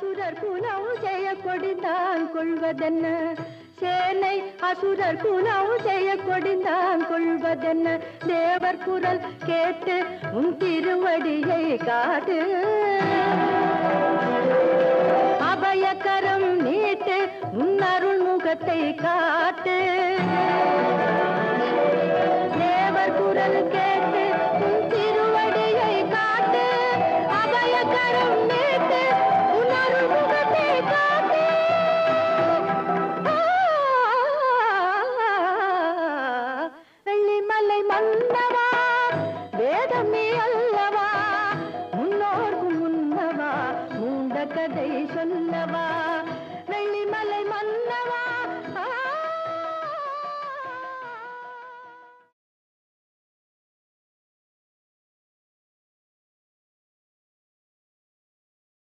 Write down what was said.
அசுரர் குலம் செய்ய கொடிந்தான் கொள்வதென்ன? சேனை அசுரர் குலம் செய்ய கொடிந்தான் கொள்வதென்ன? தேவர் குரல் கேட்டு உன் திருவடியை காட்டு. அபயக்கரம் நீட்டு உன் அருள் முகத்தை காட்டு. தேவர் குரல் கேட்டு உன் திருவடியை காட்டு. அபயகரம் வெள்ளிமலை வேதமே அல்லவா? முன்னோர்க்கு முன்னவா? மூண்ட கதை சொல்லவா?